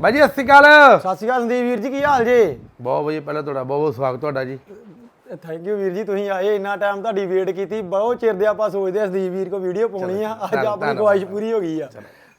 ਬਾਈ ਜੀ ਸਤਿ ਸ਼੍ਰੀ ਅਕਾਲ। ਸਤਿ ਸ਼੍ਰੀ ਅਕਾਲ ਸੰਦੀਪ ਵੀਰ ਜੀ ਕੀ ਹਾਲ ਜੇ? ਬਹੁਤ ਵਧੀਆ ਪਹਿਲਾਂ ਤੁਹਾਡਾ ਬਹੁਤ ਬਹੁਤ ਸਵਾਗਤ ਤੁਹਾਡਾ ਜੀ। ਥੈਂਕ ਯੂ ਵੀਰ ਜੀ ਤੁਸੀਂ ਆਏ ਇੰਨਾ ਟਾਈਮ ਤੁਹਾਡੀ ਵੇਟ ਕੀਤੀ ਬਹੁਤ ਚਿਰ ਦੇ ਆਪਾਂ ਸੋਚਦੇ ਸੰਦੀਪ ਵੀਰ ਕੋ ਵੀਡੀਓ ਪਾਉਣੀ ਆ ਅੱਜ ਆਪਣੀ ਖੁਆਇਸ਼ ਪੂਰੀ ਹੋ ਗਈ ਆ।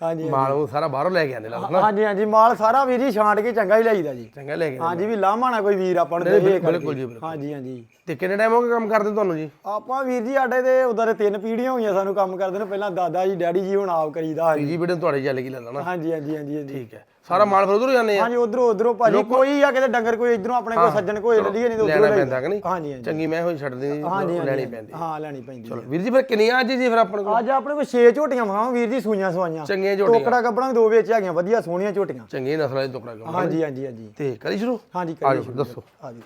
ਹਾਂਜੀ ਮਾਲ ਉਹ ਸਾਰਾ ਬਾਹਰੋਂ ਲੈ ਕੇ ਆਂਦੇ ਲਾ ਨਾ। ਹਾਂਜੀ ਹਾਂਜੀ ਮਾਲ ਸਾਰਾ ਵੀਰ ਜੀ ਛਾਂਟ ਕੇ ਚੰਗਾ ਹੀ ਲਈਦਾ ਜੀ। ਚੰਗਾ ਲੈ ਕੇ। ਹਾਂਜੀ ਵੀ ਲਾਮਾ ਨਾ ਕੋਈ ਵੀਰ ਆਪਾਂ ਨੂੰ ਦੇ ਬਿਲਕੁਲ ਜੀ। ਹਾਂਜੀ ਹਾਂਜੀ। ਤੇ ਕਿੰਨੇ ਟਾਈਮ ਹੋ ਗਿਆ ਕੰਮ ਕਰਦੇ ਤੁਹਾਨੂੰ ਜੀ? ਆਪਾਂ ਵੀਰ ਜੀ ਸਾਡੇ ਤੇ ਦੇ ਤਿੰਨ ਪੀੜ੍ਹੀਆਂ ਹੋਈਆਂ ਸਾਨੂੰ ਕੰਮ ਕਰਦੇ ਨੂੰ ਪਹਿਲਾਂ ਦਾਦਾ ਜੀ ਡੈਡੀ ਜੀ ਹੁਣ ਆਪ ਕਰੀਦਾ। ਹਾਂਜੀ ਤੀਜੀ ਵੀਡੀਓ ਤੁਹਾਡੀ ਚੱਲ ਗਈ ਲੱਗਦਾ ਹਾਂਜੀ ਹਾਂਜੀ ਹਾਂਜੀ ਹਾਂਜੀ। ਠੀਕ ਹੈ। ਸਾਰਾ ਮਾਲ ਫਿਰ ਉਧਰੋਂ ਜਾਂਦੇ ਆ। ਹਾਂਜੀ ਉਧਰੋਂ ਉਧਰੋਂ ਭਾਜੀ ਕੋਈ ਆ ਕਿਤੇ ਡੰਗਰ ਕੋਈ ਇਧਰੋਂ ਆਪਣੇ ਕੋਲ ਸੱਜਣ ਕੋਈ ਲੱਲੀਏ ਨਹੀਂ ਤੇ ਲੈਣਾ ਉਧਰੋਂ ਪੈਂਦਾ ਕਿ ਨਹੀਂ? ਹਾਂਜੀ ਹਾਂਜੀ। ਚੰਗੀ ਮੈਂ ਹੋਈ ਹਾਂਜੀ ਹਾਂਜੀ। ਲੈਣੀ ਪੈਂਦੀ। ਹਾਂ ਲੈਣੀ ਪੈਂਦੀ ਚਲੋ ਵੀਰ ਜੀ ਫਿਰ ਕਿੰਨੀਆਂ ਅੱਜ ਜੀ ਫਿਰ ਆਪਣੇ ਕੋਲ? ਅੱਜ ਆਪਣੇ ਕੋਲ 6 ਝੋਟੀਆਂ ਮਗਾਵਾਂ ਵੀਰ ਜੀ ਸੂਈਆਂ ਸਵਾਈਆਂ। ਚੰਗੀਆਂ ਝੋਟੀਆਂ। ਟੋਕੜਾ ਕੱਪੜਾ ਦੋ ਵਿੱਚ ਹੈਗੀਆਂ ਵਧੀਆ ਸੋਹਣੀਆਂ ਝੋਟੀਆਂ। ਚੰਗੀ ਨਸਲਾਂ ਦੀ ਟੁਕੜਾ ਹਾਂਜੀ ਹਾਂਜੀ ਹਾਂਜੀ। ਤੇ ਕਰੀ ਸ਼ੁਰੂ? ਹਾਂਜੀ ਕਰੀਏ ਜਾਓ ਦੱਸੋ। ਹਾਂਜੀ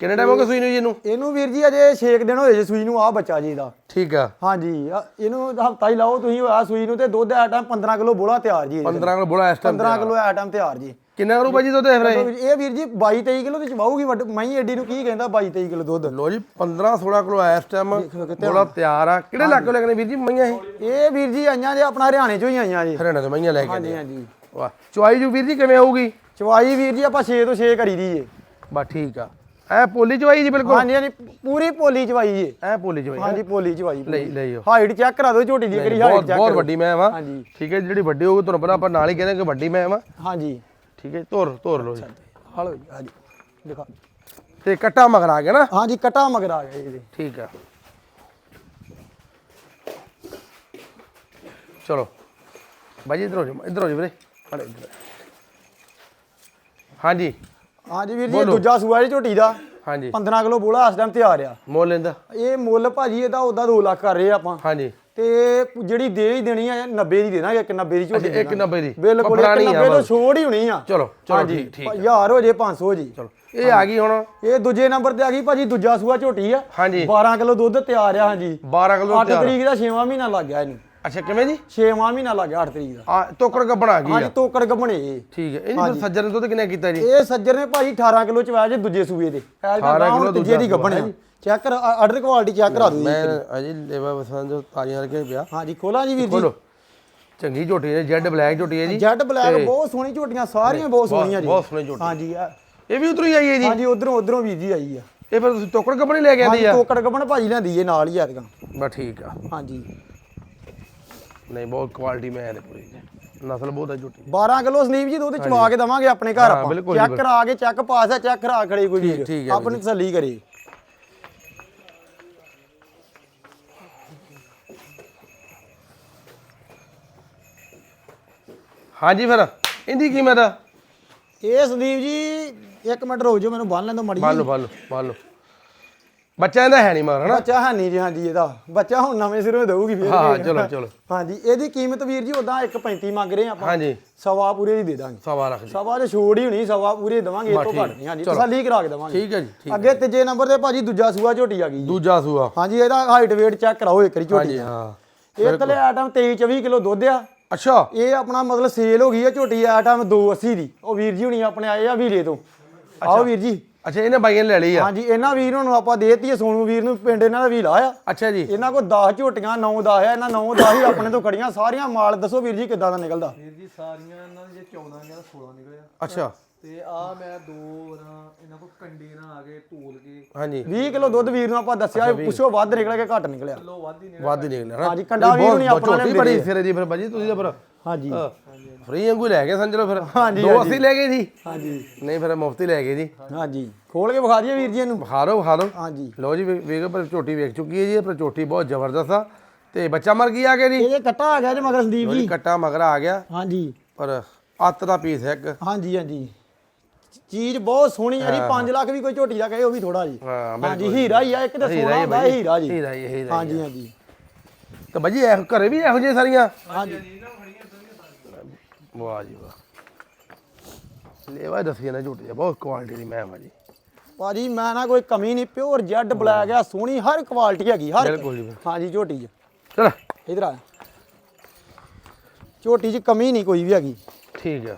ਕਿੰਨੇ ਟਾਈਮ ਹੋ ਗਿਆ ਸੂਈ ਨੂੰ ਜੀ ਇਹਨੂੰ? ਇਹਨੂੰ ਵੀਰ ਜੀ ਅਜੇ 6 ਦਿਨ ਹੋਏ ਜੇ ਸੂਈ ਨੂੰ ਆ ਬੱਚਾ ਜੀ ਦਾ। ਠੀਕ ਆ। ਹਾਂਜੀ ਆ ਇਹਨੂੰ ਹਫਤਾ ਹੀ ਲਾਓ ਤੁਸੀਂ ਆ ਸੂਈ ਨੂੰ ਤੇ ਦੁੱਧ ਆ ਟਾਈਮ 15 ਕਿਲੋ ਬੋਲਾ ਤਿਆਰ ਜੀ 15 ਕਿਲੋ ਬੋਲਾ ਇਸ ਟਾਈਮ 15 ਕਿਲੋ ਆ ਟਾਈਮ ਤਿਆਰ ਜੀ। ਕਿੰਨਾ ਕਰੂ ਬਾਈ ਜੀ ਦੁੱਧ ਇਹ ਵੀਰ ਜੀ 22 23 ਕਿਲੋ ਤੇ ਚਵਾਉਗੀ ਵੱਡ ਮਈ ਐਡੀ ਨੂੰ ਕੀ ਕਹਿੰਦਾ 22 23 ਕਿਲੋ ਦੁੱਧ। ਲੋ ਜੀ 15 16 ਕਿਲੋ ਇਸ ਟਾਈਮ ਬੋਲਾ ਤਿਆਰ ਆ। ਕਿਹੜੇ ਇਲਾਕੇ ਲੱਗਣੇ ਵੀਰ ਜੀ ਮਈਆਂ ਇਹ? ਇਹ ਵੀਰ ਜੀ ਆਈਆਂ ਜੇ ਆਪਣਾ ਹਰਿਆਣੇ ਚੋਂ ਹੀ ਆਈਆਂ ਜੀ। ਹਰਿਆਣਾ ਤੋਂ ਮਈਆਂ ਲੈ ਕੇ ਹਾਂਜੀ ਹਾਂਜੀ। ਵਾਹ ਚੁਆਈ ਜੂ ਵੀਰ ਜੀ ਕਿਵੇਂ ਹੋਊਗੀ? ਚਵਾਈ ਵੀਰ ਜੀ ਆਪਾਂ 6 ਤੋਂ 6 ਕਰੀ ਦੀ ਜੇ। ਬਸ ਠੀਕ ਆ। ਐ ਪੋਲੀ ਚੁਆਈ ਜੀ ਬਿਲਕੁਲ। ਹਾਂਜੀ ਹਾਂਜੀ ਪੂਰੀ ਪੋਲੀ ਚਵਾਈ ਜੇ। ਐ ਪੋਲੀ ਚੁਆਈ ਹਾਂਜੀ ਪੋਲੀ ਚਵਾਈ ਲਈ ਲਈਓ ਹਾਈਟ ਚੈੱਕ ਕਰਾ ਦਿਓ ਝੋਟੀ ਦੀ ਕਿਹੜੀ ਹਾਈਟ ਚੈੱਕ ਬਹੁਤ ਵੱਡੀ ਮੈਂ ਵਾ। ਹਾਂਜੀ। ਠੀਕ ਹੈ ਜਿਹੜੀ ਵੱਡੀ ਹੋਊਗੀ ਤੁਹਾਨੂੰ ਪਤਾ ਆਪਾਂ ਨਾਲ ਹੀ ਕਹਿੰਦੇ ਕਿ ਵੱਡੀ ਮੈਂ ਵਾ। ਹਾਂਜੀ। ਠੀਕ ਹੈ ਧੁਰ ਧੁਰ ਲੋ ਜੀ। ਹਲੋ ਜੀ ਹਾਂਜੀ ਦਿਖਾ। ਤੇ ਕੱਟਾ ਮਗਰ ਆ ਗਿਆ ਨਾ? ਹਾਂਜੀ ਕਟਾ ਮਗਰ ਆ ਗਿਆ ਇਹਦੇ ਠੀਕ ਆ। ਚਲੋ। ਬਾਜੀ ਇਧਰ ਹੋ ਜਾ ਇਧਰ ਹੋ ਜਾ ਵੀਰੇ। ਇਧਰ। ਹਾਂਜੀ। ਹਾਂਜੀ ਵੀਰ ਜੀ ਇਹ ਦੂਜਾ ਸੂਆ ਜੀ ਝੋਟੀ ਦਾ ਹਾਂਜੀ। 15 ਕਿਲੋ ਬੋਲਾ ਇਸ ਟਾਈਮ ਤਿਆਰ ਆ। ਮੋਲ ਲੈਂਦਾ ਇਹ ਮੁੱਲ ਭਾਜੀ ਇਹਦਾ ਉਹਦਾ 2 ਲੱਖ ਕਰ ਰਹੇ ਆ ਆਪਾਂ। ਹਾਂਜੀ। ਤੇ ਜਿਹੜੀ ਦੇ ਹੀ ਦੇਣੀ ਆ 90 ਦੀ ਦੇਣਾਗੇ ਇੱਕ 90 ਦੀ ਝੋਟੀ ਇੱਕ 90 ਦੀ। ਬਿਲਕੁਲ ਇੱਕ ਪੁਰਾਣੀ ਆ 90 ਤੋਂ। ਛੋੜ ਹੀ ਹੋਣੀ ਆ। ਚਲੋ ਚਲੋ ਹਾਂਜੀ ਠੀਕ ਠੀਕ ਹਜ਼ਾਰ ਹੋ ਜੇ 500 ਜੀ। ਚਲੋ ਇਹ ਆ ਗਈ ਹੁਣ। ਇਹ ਦੂਜੇ ਨੰਬਰ ਤੇ ਆ ਗਈ ਭਾਜੀ ਦੂਜਾ ਸੂਆ ਝੋਟੀ ਆ। ਹਾਂਜੀ। 12 ਕਿਲੋ ਦੁੱਧ ਤਿਆਰ ਆ ਹਾਂਜੀ। 12 ਕਿਲੋ 8 ਤਰੀਕ ਦਾ 6ਵਾਂ ਮਹੀਨਾ ਲੱਗ ਗਿਆ ਇਹਨੂੰ। ਅੱਛਾ ਕਿਵੇਂ ਜੀ? 6ਵਾਂ ਮਹੀਨਾ ਲੱਗ ਗਿਆ 8 ਤਰੀਕ ਦਾ। ਆ ਟੋਕਰ ਗੱਬਣ ਆ? ਗਈ ਹਾਂਜੀ ਆ ਤੋਕੜ ਗੱਬਣੇ। ਠੀਕ ਹੈ ਇਹ ਫਿਰ ਸੱਜਰ ਨੇ ਦੁੱਧ ਕਿੰਨਾ ਕੀਤਾ ਜੀ? ਇਹ ਸੱਜਰ ਨੇ ਭਾਜੀ 18 ਕਿਲੋ ਚ ਵਾਇਆ ਜੇ ਦੂਜੇ ਸੂਏ ਦੇ। ਐਲ 18 ਦਾ ਕਿਲੋ ਤੀਜੇ ਦੀ ਦੂਜਾ ਗੱਬਣ ਚੈੱਕ ਕਰ ਆਰਡਰ ਕੁਆਲਿਟੀ ਚੈੱਕ ਕਰਾ ਦੂੰ ਮੈਂ ਅਜੇ ਲੇਵਾ ਬਸਾਂ ਜੋ ਤਾਜ਼ੀਆਂ ਕਰਕੇ ਪਿਆ। ਹਾਂਜੀ ਖੋਲਾਂ ਜੀ ਵੀਰ ਜੀ। ਖੋਲੋ ਚੰਗੀ ਝੋਟੀ ਹੈ ਜੈਡ ਬਲੈਕ ਝੋਟੀ ਹੈ ਜੀ। ਜੈਡ ਬਲੈਕ ਬਹੁਤ ਸੋਹਣੀ ਝੋਟੀਆਂ ਸਾਰੀਆਂ ਬਹੁਤ ਸੋਹਣੀਆਂ ਜੀ। ਬਹੁਤ ਸੋਹਣੀ ਝੋਟੀ। ਹਾਂਜੀ ਆ- ਇਹ ਵੀ ਉਧਰੋਂ ਹੀ ਆਈ ਹੈ ਜੀ? ਹਾਂਜੀ ਉਧਰੋਂ ਉਧਰੋਂ ਵੀਰ ਜੀ ਆਈ ਆ। ਇਹ ਫਿਰ ਤੁਸੀਂ ਟੋਕਰ ਗੱਬਣ ਲੈ ਕੇ ਆਂਦੀ ਹਾਂਜੀ ਆ? ਤੋਕੜ ਗੱਬਣ ਭਾਜੀ ਲੈਂਦੀ ਏ ਨਾਲ ਹੀ ਆਦਗਾ ਬਸ ਠੀਕ ਆ। ਹਾਂਜੀ। ਨਹੀਂ ਬਹੁਤ ਕੁਆਲਿਟੀ ਮੈਂ ਇਹਦੇ ਪੂਰੀ ਨਸਲ ਬਹੁਤ ਹੈ ਝੋਟੀ 12 ਕਿਲੋ ਸੰਦੀਪ ਜੀ ਦੁੱਧ ਚਵਾ ਕੇ ਦਵਾਂਗੇ ਆਪਣੇ ਘਰ ਆਪਾਂ। ਚੈੱਕ ਕਰਾ ਕੇ ਚੈੱਕ ਪਾਸ ਹੈ ਚੈੱਕ ਕਰਾ ਖੜੇ ਕੋਈ ਵੀਰ। ਆਪਣੀ ਤਸੱਲੀ ਕਰੇ। ਹਾਂਜੀ ਫਿਰ ਇਹਦੀ ਕੀਮਤ? ਇਹ ਸੰਦੀਪ ਜੀ ਇੱਕ ਮਿੰਟ ਰੁਕ ਜਾਓ ਮੈਨੂੰ ਬੰਨ ਲੈਣ ਦਿਓ ਮੜੀ ਮੰਨ ਲਓ ਮੰਨ ਲਓ ਮੰਨ ਲਓ। ਬੱਚਾ ਇਹਦਾ ਹੈ ਨਹੀਂ ਮਗਰ ਹਨਾ? ਬੱਚਾ ਹੈ ਨਹੀਂ ਜੀ ਹਾਂਜੀ ਇਹਦਾ। ਬੱਚਾ ਹੁਣ ਨਵੇਂ ਸਿਰੋਂ ਦਊਗੀ ਫਿਰ। ਹਾਂ ਚਲੋ ਚਲੋ। ਹਾਂਜੀ ਇਹਦੀ ਕੀਮਤ ਵੀਰ ਜੀ ਉਦਾਂ 1.35 ਮੰਗ ਰਹੇ ਆਪਾਂ। ਹਾਂਜੀ। ਸਵਾ ਪੂਰੇ ਦੀ ਦੇ ਦਾਂਗੇ। ਸਵਾ ਰੱਖ ਜੀ ਸਵਾ ਤੇ ਛੋੜ ਹੀ ਹੋਣੀ ਸਵਾ ਪੂਰੇ ਦਵਾਂਗੇ ਇਹ ਤੋਂ। ਘੱਟ ਨਹੀਂ ਹਾਂਜੀ। ਤਸੱਲੀ ਕਰਾ ਕੇ ਦਵਾਂਗੇ। ਠੀਕ ਹੈ ਜੀ ਠੀਕ ਅੱਗੇ ਤੀਜੇ ਨੰਬਰ ਤੇ ਭਾਜੀ ਦੂਜਾ ਸੂਆ ਝੋਟੀ ਆ ਗਈ ਜੀ। ਦੂਜਾ ਸੂਆ। ਹਾਂਜੀ ਇਹਦਾ ਹਾਈਟ weight ਚੈੱਕ ਕਰਾਓ ਇੱਕ ਵਾਰੀ ਝੋਟੀ ਹਾਂਜੀ ਦਾ। ਹਾਂ। ਇਹ ਥਲੇ ਆਟਮ 23 24 ਕਿਲੋ ਦੁੱਧ ਆ। ਅੱਛਾ। ਇਹ ਆਪਣਾ ਮਤਲਬ ਸੇਲ ਹੋ ਗਈ ਆ ਝੋਟੀ ਆਟਮ 280 ਦੀ ਉਹ ਵੀਰ ਜੀ ਹੁਣੀ ਆਪਣੇ ਆਏ ਆ ਵੀਰੇ ਤੋਂ। ਆਓ ਵੀਰ ਜੀ। ਅੱਛਾ ਇਹਨੇ ਬਾਈਆਂ ਨੇ ਲੈ ਲਈ ਆ? ਹਾਂਜੀ ਇਹਨਾਂ ਵੀਰ ਨੂੰ ਆਪਾਂ ਦੇਤੀ ਸੋਨੂ ਵੀਰ ਨੂੰ ਪਿੰਡ ਇਹਨਾਂ ਦਾ ਵੀ ਲਾਇਆ। ਅੱਛਾ ਜੀ। ਇਹਨਾਂ ਕੋਲ 10 ਝੋਟੀਆਂ 9 10 ਆ ਇਹਨਾਂ 9 10 ਹੀ ਆਪਣੇ ਤੋਂ ਖੜੀਆਂ ਸਾਰੀਆਂ ਮਾਲ ਦੱਸੋ ਵੀਰ ਜੀ ਕਿੱਦਾਂ ਦਾ ਨਿਕਲਦਾ? ਵੀਰ ਜੀ ਸਾਰੀਆਂ ਇਹਨਾਂ ਦੇ ਜੇ 14 ਗਿਆ 16 ਨਿਕਲਿਆ ਅੱਛਾ। ਤੇ ਆ ਮੈਂ ਦੋ ਰਾਂ ਇਹਨਾਂ ਕੋ ਕੰਡੇ ਨਾ ਆ ਗਏ ਤੋਲ ਕੇ ਹਾਂਜੀ। 20 ਕਿਲੋ ਦੁੱਧ ਵੀਰ ਨੂੰ ਆਪਾਂ ਦੱਸਿਆ ਪੁੱਛੋ ਵੱਧ ਨਿਕਲਿਆ ਕਿ ਘੱਟ ਨਿਕਲਿਆ? ਕਿਲੋ ਵੱਧ ਹੀ ਨਿਕਲਿਆ। ਵੱਧ ਹੀ ਨਿਕਲਿਆ ਨਾ ਹਾਂਜੀ, ਕੰਡਾ ਵੀਰ ਹੁਣੀ ਆਪਣਾ ਨੇ ਬੜੀ ਸਿਰੇ ਦੀ ਫਿਰ ਬਾਜੀ ਤੁਸੀਂ ਤਾਂ ਫਿਰ ਹਾਂਜੀ। ਫ੍ਰੀ ਵਾਂਗੂ ਲੈ ਗਏ ਲਓ ਫਿਰ। ਹਾਂਜੀ, ਦੋ ਅਸੀਂ ਲੈ ਗਏ ਜੀ। ਹਾਂਜੀ। ਨਹੀਂ ਫਿਰ ਮੁਫਤ ਹੀ ਲੈ ਗਏ ਜੀ। ਹਾਂਜੀ। ਖੋਲ ਕੇ ਵਿਖਾ ਦਈਏ ਵੀਰ ਜੀ ਇਹਨੂੰ। ਵਿਖਾ ਲਓ ਵਿਖਾ ਲਓ ਹਾਂਜੀ। ਲਓ ਜੀ ਵੇਖੋ ਪਰ ਝੋਟੀ ਵੇਖ ਚੁੱਕੀ ਹੈ ਜੀ ਪਰ ਝੋਟੀ ਬਹੁਤ ਜ਼ਬਰਦਸਤ ਆ। ਤੇ ਬੱਚਾ ਮਰ ਗਿਆ ਗਿਆ ਜੀ ਇਹ ਕੱਟਾ ਆ ਗਿਆ ਜੀ ਮਗਰ ਸੰਦੀਪ ਜੀ ਜੀ। ਕੱਟਾ ਮਗਰ ਆ ਗਿਆ। ਹਾਂਜੀ। ਪਰ ਅੱਤ ਦਾ ਪੀਸ ਹੈ ਇੱਕ। ਹਾਂਜੀ ਹਾਂਜੀ। ਚੀਜ਼ ਬਹੁਤ ਸੋਹਣੀ ਆ ਜੀ 5 ਲੱਖ ਵੀ ਕੋਈ ਝੋਟੀ ਦਾ ਕਹੇ ਉਹ ਵੀ ਥੋੜਾ ਜੀ। ਹਾਂ ਹਾਂਜੀ ਹੀਰਾ ਹੀ ਆ ਇੱਕ ਤਾਂ ਸੋਨਾ ਹੀ ਹੁੰਦਾ ਬਾਈ। ਹੀਰਾ ਜੀ। ਹੀਰਾ ਹੀ ਹੀਰਾ ਹੀ। ਹਾਂਜੀ ਹਾਂਜੀ। ਤੇ ਬਾਜੀ ਇਹ ਘਰੇ ਵੀ ਇਹੋ ਜਿਹੀਆਂ ਸਾਰੀਆਂ? ਹਾਂਜੀ। ਵਾਹ ਜੀ ਵਾਹ। ਲੈਵਾ ਦੱਸੀਏ ਨਾ ਝੋਟੀ ਦਾ ਬਹੁਤ ਕੁਆਲਿਟੀ ਦੀ ਮੈਂ ਜੀ। ਭਾਜੀ ਮੈਂ ਨਾ ਕੋਈ ਕਮੀ ਨਹੀਂ ਪਿਓਰ ਜੈਡ ਬਲੈਕ ਆ ਸੋਹਣੀ ਹਰ ਕੁਆਲਿਟੀ ਹੈਗੀ ਹਰ। ਬਿਲਕੁਲ ਜੀ ਹਾਂਜੀ ਝੋਟੀ 'ਚ। ਚਲ। ਇਧਰ ਆ। ਝੋਟੀ 'ਚ ਕਮੀ ਨਹੀਂ ਕੋਈ ਵੀ ਹੈਗੀ। ਠੀਕ ਆ।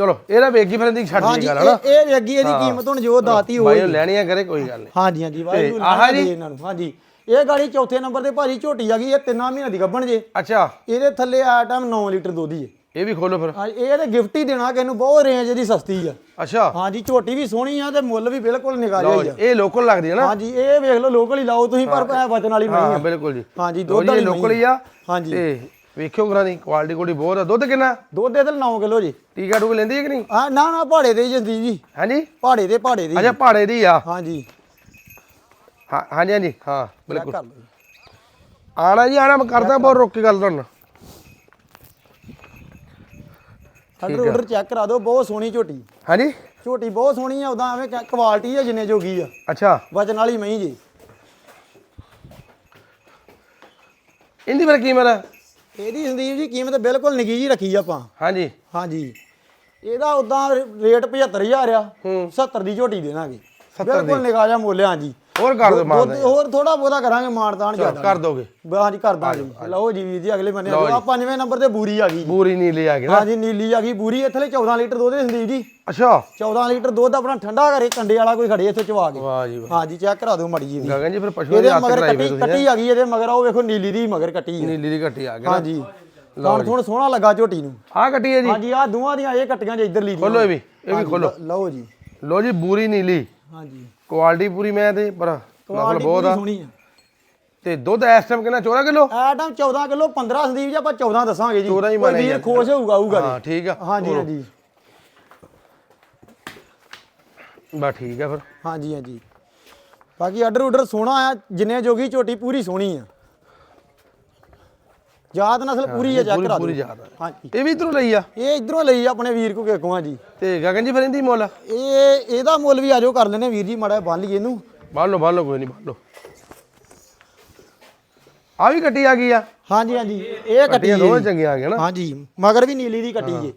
ਚਲੋ ਇਹਦਾ ਵੇਗੀ ਫਿਰ ਦੀ ਛੱਡ ਦੀ ਗੱਲ ਹੈ ਨਾ ਇਹ ਵੇਗੀ ਇਹਦੀ ਕੀਮਤ ਹੁਣ ਜੋ ਦਾਤੀ ਬਾਈ ਹੋਈ ਨੂੰ ਲੈਣੀਆਂ ਕਰੇ ਕੋਈ ਗੱਲ ਨਹੀਂ। ਹਾਂਜੀ ਹਾਂਜੀ ਵਾਹਿਗੁਰੂ ਆਹ ਲਾਣਾ ਜੀ? ਦੇ ਇਹਨਾਂ ਨੂੰ। ਹਾਂਜੀ ਇਹ ਗਾੜੀ ਚੌਥੇ ਨੰਬਰ ਤੇ ਭਾਜੀ ਝੋਟੀ ਆ ਗਈ ਇਹ ਤਿੰਨਾਂ ਮਹੀਨਿਆਂ ਦੀ ਗੱਭਣ ਜੇ। ਅੱਛਾ। ਇਹਦੇ ਥੱਲੇ ਆ ਟਾਈਮ 9 ਲੀਟਰ ਦੁੱਧ ਹੀ ਹੈ। ਇਹ ਵੀ ਖੋਲੋ ਫਿਰ। ਹਾਂ ਇਹ ਤੇ ਗਿਫਟ ਹੀ ਦੇਣਾ ਕਿ ਇਹਨੂੰ ਬਹੁਤ ਰੇਂਜ ਇਹਦੀ ਸਸਤੀ ਆ। ਅੱਛਾ। ਹਾਂਜੀ ਝੋਟੀ ਵੀ ਸੋਹਣੀ ਆ ਤੇ ਮੁੱਲ ਵੀ ਬਿਲਕੁਲ ਨਿਕਾਲਿਆ ਹੀ ਜੀ ਆ ਇਹ ਲੋਕਲ ਲੱਗਦੀ ਹੈ ਨਾ। ਹਾਂਜੀ ਇਹ ਵੇਖ ਲਓ ਲੋਕਲ ਹੀ ਲਾਓ ਤੁਸੀਂ ਪਰ ਵਚਨ ਵਾਲੀ ਨਹੀਂ ਹਾਂ ਆ। ਬਿਲਕੁਲ ਜੀ। ਹਾਂਜੀ ਦੁੱਧ ਜੀ ਵਾਲੀ ਲੋਕਲ ਹੀ ਆ ਹਾਂਜੀ। ਤੇ ਵੇਖਿਓ ਕਰਾਂ ਦੀ ਕੁਆਲਿਟੀ ਕੋਲੀ ਬਹੁਤ ਆ। ਦੁੱਧ ਕਿੰਨਾ? ਦੁੱਧ ਦੇ 9 ਕਿਲੋ ਜੀ। ਟੀਕਾ ਟੂਕ ਲੈਂਦੀ ਹੈ ਕਿ ਨਹੀਂ? ਆ ਨਾ ਨਾ ਪਹਾੜੇ ਦੇ ਜੰਦੀ ਜੀ। ਹਾਂਜੀ? ਪਹਾੜੇ ਦੇ ਪਹਾੜੇ ਦੀ ਅੱਛਾ ਪਹਾੜੇ ਦੀ ਆ। ਹਾਂਜੀ। ਹਾਂ ਹਾਂਜੀ ਹਾਂਜੀ। ਹਾਂ ਬਿਲਕੁਲ। ਕਰ ਲਓ ਜੀ। ਆਣਾ ਜੀ ਆਣਾ ਮੈਂ ਕਰਦਾ ਬਹੁਤ ਰੁਕ ਕੇ ਗੱਲ ਤੁਹਾਨੂੰ। ਆਰਡਰ ਆਰਡਰ ਚੈੱਕ ਕਰਾ ਦਿਓ ਬਹੁਤ ਸੋਹਣੀ ਝੋਟੀ। ਹਾਂਜੀ? ਝੋਟੀ ਬਹੁਤ ਸੋਹਣੀ ਆ ਉਦਾਂ ਐਵੇਂ ਕੁਆਲਿਟੀ ਆ ਜਿੰਨੇ ਜੋਗੀ ਆ। ਅੱਛਾ। ਵਜਨ ਵਾਲੀ ਮਹੀਂ ਜੀ। ਇਹਦੀ ਫਿਰ ਕੀਮਤ? ਹੈ? ਇਹਦੀ ਸੰਦੀਪ ਜੀ ਕੀਮਤ ਬਿਲਕੁਲ ਨਿੱਕੀ ਜੀ ਰੱਖੀ ਆਪਾਂ। ਹਾਂਜੀ। ਹਾਂਜੀ। ਇਹਦਾ ਉਦਾਂ ਰੇਟ 75000 ਆ 70 ਦੀ ਝੋਟੀ ਦੇਣਾਗੇ। ਬਿਲਕੁਲ ਨਿਕਾ ਜਾ ਮੁੱਲ ਹਾਂਜੀ ਹੋਰ ਕਰ ਦਿਓ ਮਾਨ ਦੁੱਧ ਹੋਰ ਥੋੜਾ ਬਹੁਤਾ ਕਰਾਂਗੇ ਮਾਨਦਾਨ ਜ਼ਿਆਦਾ ਕਰ ਦੋਗੇ। ਹਾਂਜੀ ਕਰ ਦਾਂਗੇ। ਲਓ ਜੀ ਵੀਰ ਜੀ ਅਗਲੇ ਬੰਨੇ ਆ ਪੰਜਵੇਂ ਨੰਬਰ ਤੇ ਬੂਰੀ ਆ ਗਈ ਜੀ। ਪੂਰੀ ਨੀਲੀ ਆ ਗਈ ਹਾਂਜੀ ਨੀਲੀ ਆ ਗਈ। ਬੂਰੀ ਇੱਥੇ 14 ਲੀਟਰ ਦੁੱਧ ਹੈ ਸੰਦੀਪ ਜੀ। ਅੱਛਾ। 14 ਲੀਟਰ ਦੁੱਧ ਆਪਣਾ ਠੰਡਾ ਕਰੇ ਕੰਡੇ ਵਾਲਾ ਕੋਈ ਖੜੇ ਇੱਥੇ ਚਵਾ ਕੇ। ਵਾਹ ਜੀ ਵਾਹ। ਹਾਂਜੀ ਚੈੱਕ ਕਰਾ ਦਿਓ ਮੜੀ ਜੀ ਦੀ। ਗਗਨ ਜੀ ਫਿਰ ਪਸ਼ੂਆਂ ਦੀ ਮਗਰ ਕੱਟੀ ਕੱਟੀ ਆ ਗਈ ਇਹਦੇ ਮਗਰ ਉਹ ਵੇਖੋ ਨੀਲੀ ਦੀ ਮਗਰ ਕੱਟੀ ਨੀਲੀ ਦੀ ਘੱਟੀ ਆ ਗਈ ਹਾਂਜੀ। ਹੁਣ ਥੋੜਾ ਸੋਹਣਾ ਲੱਗਾ ਝੋਟੀ ਨੂੰ। ਆ ਕੱਟੀ ਹੈ ਜੀ। ਹਾਂਜੀ ਆ ਦੋਵਾਂ ਦੀਆਂ ਇਹ ਕੱਟੀਆਂ ਜੇ ਇੱਧਰ ਲੀ ਦੀਆਂ ਖੋਲੋ ਇਹ ਵੀ ਇਹ ਵੀ ਖੋਲੋ। ਲਓ ਜੀ। ਲੋ ਜੀ ਬੂਰੀ ਨੀਲੀ। ਹਾਂਜੀ। ਕੁਆਲਿਟੀ ਪੂਰੀ ਮੈਂ ਤੇ ਪਰ ਨਸਲ ਕੁਆਲਿਟੀ ਬਹੁਤ ਆ। ਸੋਹਣੀ ਆ। ਤੇ ਦੁੱਧ ਇਸ ਟਾਈਮ ਕਿੰਨਾ 14 ਕਿਲੋ? ਐ ਟਾਈਮ 14 ਕਿਲੋ 15 ਸੰਦੀਪ ਜੀ ਆਪਾਂ 14 ਦੱਸਾਂਗੇ ਜੀ। 14 ਹੀ ਕੋਈ ਮੰਨਿਆ ਵੀਰ ਜਾਂਦਾ। ਖੁਸ਼ ਹੋਊਗਾ ਆਊਗਾ ਹਾਂ ਠੀਕ ਆ। ਹਾਂਜੀ ਹਾਂਜੀ। ਬਸ ਠੀਕ ਆ ਫਿਰ। ਹਾਂਜੀ ਹਾਂਜੀ। ਬਾਕੀ ਆਰਡਰ ਆਰਡਰ ਸੋਹਣਾ ਆ ਜਿੰਨੇ ਜੋਗੀ ਝੋਟੀ ਪੂਰੀ ਸੋਹਣੀ ਆ। ਜਾਤ ਨਸਲ ਪੂਰੀ ਆ ਚੈੱਕ ਪੂਰੀ ਕਰਾ ਪੂਰੀ ਦਿਓ। ਯਾਦ ਆ। ਹਾਂਜੀ। ਇਹ ਵੀ ਇਧਰੋਂ ਲਈ ਆ? ਇਹ ਇਧਰੋਂ ਲਈ ਆਪਣੇ ਵੀਰ ਕੋ ਕੇਕੋਆਂ ਜੀ ਤੇ ਗਗਨ ਜੀ ਫਿਰ ਇਹਦੀ ਮੁੱਲ? ਇਹ ਇਹਦਾ ਮੁੱਲ ਵੀ ਆਜੋ ਕਰ ਲੈਨੇ ਵੀਰ ਜੀ ਮਾੜਾ ਬੰਨ ਲਈਏ ਇਹਨੂੰ। ਬੰਨ ਲਓ ਬੰਨ ਲਓ ਕੋਈ ਨਹੀਂ ਬੰਨ ਲਓ। ਆ ਵੀ ਕੱਟੀ ਆ ਗਈ ਆ? ਹਾਂਜੀ ਹਾਂਜੀ। ਇਹ ਕੱਟੀ ਕੱਟੀਆਂ ਦੋਵੇਂ ਚੰਗੀਆਂ ਆ ਗਈਆਂ ਨਾ। ਹਾਂਜੀ ਮਗਰ ਵੀ ਨੀਲੀ ਦੀ ਕੱਟੀ ਜੇ।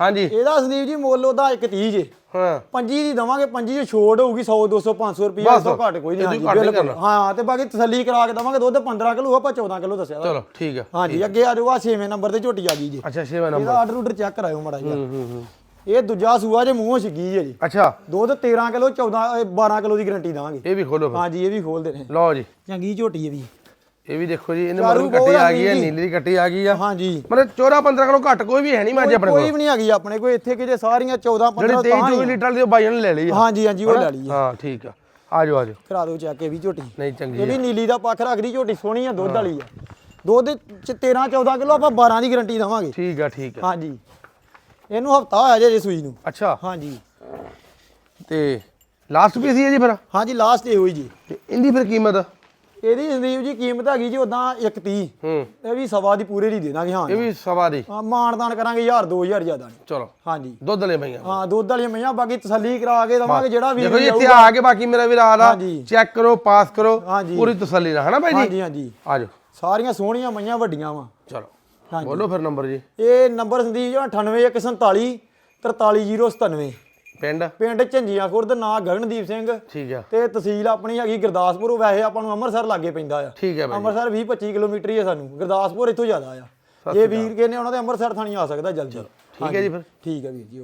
ਹਾਂਜੀ। ਇਹਦਾ ਸੰਦੀਪ ਜੀ ਮੁੱਲ ਉਹਦਾ 130 ਜੇ। ਹਾਂ। ਪੰਜੀ ਦੀ ਦਵਾਂਗੇ ਪੰਜੀ ਦੀ ਛੋੜ ਹੋਊਗੀ 100 200 500 ਰੁਪਏ। ਇਸ ਤੋਂ ਘੱਟ ਕੋਈ ਨਹੀਂ ਹਾਂਜੀ ਬਿਲਕੁਲ। ਹਾਂ ਤੇ ਬਾਕੀ ਤਸੱਲੀ ਕਰਾ ਕੇ ਦਵਾਂਗੇ ਦੁੱਧ 15 ਕਿਲੋ ਆਪਾਂ 14 ਕਿਲੋ ਦੱਸਿਆ। ਚਲੋ ਠੀਕ ਆ ਹਾਂਜੀ ਅੱਗੇ ਆ ਜਾਊਗਾ 6ਵੇਂ ਨੰਬਰ ਤੇ ਝੋਟੀ ਆ ਗਈ ਜੀ। ਅੱਛਾ 6ਵਾਂ ਨੰਬਰ ਇਹਦਾ ਆਰਡਰ ਆਰਡਰ ਚੈੱਕ ਕਰਾਇਓ ਮਾੜਾ ਜਿਹਾ। ਹੂੰ ਹੂੰ ਹੂੰ। ਇਹ ਦੂਜਾ ਸੂਆ ਜੇ ਮੂੰਹੋਂ ਛਿੱਗੀ ਹੈ ਜੀ। ਅੱਛਾ। ਦੁੱਧ 13 ਕਿਲੋ 14 ਅਹ 12 ਕਿਲੋ ਦੀ ਗਾਰੰਟੀ ਦਾਂਗੇ ਇਹ ਵੀ ਖੋਲੋ ਹਾਂਜੀ ਇਹ ਵੀ ਖੋਲ ਦੇਣੇ ਲਓ ਜੀ। ਚੰਗੀ ਝੋਟੀ ਹੈ ਵੀ। ਇਹ ਵੀ ਦੇਖੋ ਜੀ ਇਹਨੇ ਮਰਨ ਕੱਟੀ ਆ ਗਈ ਹੈ। ਨੀਲੀ ਦੀ ਕੱਟੀ ਆ ਗਈ ਆ। ਹਾਂਜੀ। ਮਤਲਬ 14 15 ਕਿਲੋ ਘੱਟ ਕੋਈ ਵੀ ਹੈ ਨਹੀਂ ਮਾਝੇ ਆਪਣੇ ਕੋਈ ਵੀ ਨਹੀਂ ਹੈਗੀ ਆਪਣੇ ਕੋਲ। ਇੱਥੇ ਕਿ ਜੇ ਸਾਰੀਆਂ 14 ਜਿਹੜੇ 15 23 ਤਾਂ 24 ਹੀ ਆ। ਲੀਟਰ ਦੀ ਬਾਈਆਂ ਨੇ ਲੈ ਲਈ ਹਾਂਜੀ ਹਾਂਜੀ ਉਹ ਲੈ ਲਈ ਹੈ। ਠੀਕ ਆ। ਆ ਜਾਓ ਆ ਜਾਓ। ਕਰਾ ਦਿਓ ਚੈੱਕ ਇਹ ਵੀ ਝੋਟੀ। ਨਹੀਂ ਚੰਗੀ ਇਹ ਵੀ ਨੀਲੀ ਦਾ ਪੱਖ ਰੱਖਦੀ ਝੋਟੀ ਸੋਹਣੀ ਆ ਦੁੱਧ ਵਾਲੀ ਆ। ਦੁੱਧ ਚ 13 14 ਕਿਲੋ ਆਪਾਂ 12 ਦੀ ਗਾਰੰਟੀ ਦਵਾਂਗੇ। ਠੀਕ ਆ ਠੀਕ ਆ। ਹਾਂਜੀ। ਇਹਨੂੰ ਹਫਤਾ ਹੋਇਆ ਜੇ ਸੂਈ ਨੂੰ। ਅੱਛਾ। ਹਾਂਜੀ। ਤੇ ਲਾਸਟ ਪੀਸ ਹੀ ਹੈ ਜੀ ਫਿਰ? ਹਾਂਜੀ ਲਾਸਟ ਇਹ ਹੋਈ ਜੀ। ਇਹਦੀ ਫਿਰ ਕੀਮਤ? ਇਹਦੀ ਸੰਦੀਪ ਜੀ ਕੀਮਤ ਹੈਗੀ ਜੀ ਉਦਾਂ 130 ਹੂੰ। ਇਹ ਵੀ ਸਵਾ ਦੀ ਪੂਰੇ ਦੀ ਦੇ ਦਾਂਗੇ ਹਾਂ ਇਹ ਵੀ ਸਵਾ ਦੀ। ਹਾਂ, ਮਾਨਦਾਨ ਕਰਾਂਗੇ 1000 2000 ਜ਼ਿਆਦਾ ਨਹੀਂ। ਚਲੋ। ਹਾਂਜੀ ਦੁੱਧ ਲੈ ਪਈਆਂ। ਹਾਂ ਦੁੱਧ ਵਾਲੀਆਂ ਮਈਆਂ ਬਾਕੀ ਤਸੱਲੀ ਕਰਾ ਕੇ ਦਵਾਂਗੇ ਜਿਹੜਾ ਵੀਰ ਦੇਖੋ ਜੀ ਇੱਥੇ। ਆ ਕੇ ਬਾਕੀ ਮੇਰਾ ਵੀਰ ਆਦਾ ਹਾਂਜੀ। ਚੈੱਕ ਕਰੋ ਪਾਸ ਕਰੋ। ਪੂਰੀ ਤਸੱਲੀ ਨਾਲ ਹਨਾ ਭਾਈ ਜੀ? ਹਾਂਜੀ ਹਾਂਜੀ ਆ ਜਾਓ ਸਾਰੀਆਂ ਸੋਹਣੀਆਂ ਮਈਆਂ ਵੱਡੀਆਂ ਵਾ। ਚਲੋ। ਹਾਂਜੀ ਬੋਲੋ ਫਿਰ ਨੰਬਰ ਜੀ। ਇਹ ਨੰਬਰ ਸੰਦੀਪ ਜੀ 98147 43097 ਪਿੰਡ? ਪਿੰਡ ਝੰਜੀਆਂ ਖੁਰਦ ਨਾਂ ਗਗਨਦੀਪ ਸਿੰਘ। ਠੀਕ ਆ। ਤੇ ਤਹਿਸੀਲ ਆਪਣੀ ਹੈਗੀ ਗੁਰਦਾਸਪੁਰ ਵੈਸੇ ਆਪਾਂ ਨੂੰ ਅੰਮ੍ਰਿਤਸਰ ਲਾਗੇ ਪੈਂਦਾ ਆ। ਠੀਕ ਹੈ ਭਾਈ ਅੰਮ੍ਰਿਤਸਰ 20 25 ਕਿਲੋਮੀਟਰ ਹੀ ਹੈ ਸਾਨੂੰ ਗੁਰਦਾਸਪੁਰ ਇੱਥੋਂ ਜ਼ਿਆਦਾ ਆ। ਜੇ ਵੀਰ ਕਹਿੰਦੇ ਉਹਨਾਂ ਦੇ ਅੰਮ੍ਰਿਤਸਰ ਥਾਣੀ ਆ ਸਕਦਾ ਜਲਦੀ। ਠੀਕ ਹੈ ਜੀ ਫਿਰ। ਠੀਕ ਹੈ ਵੀਰ ਜੀ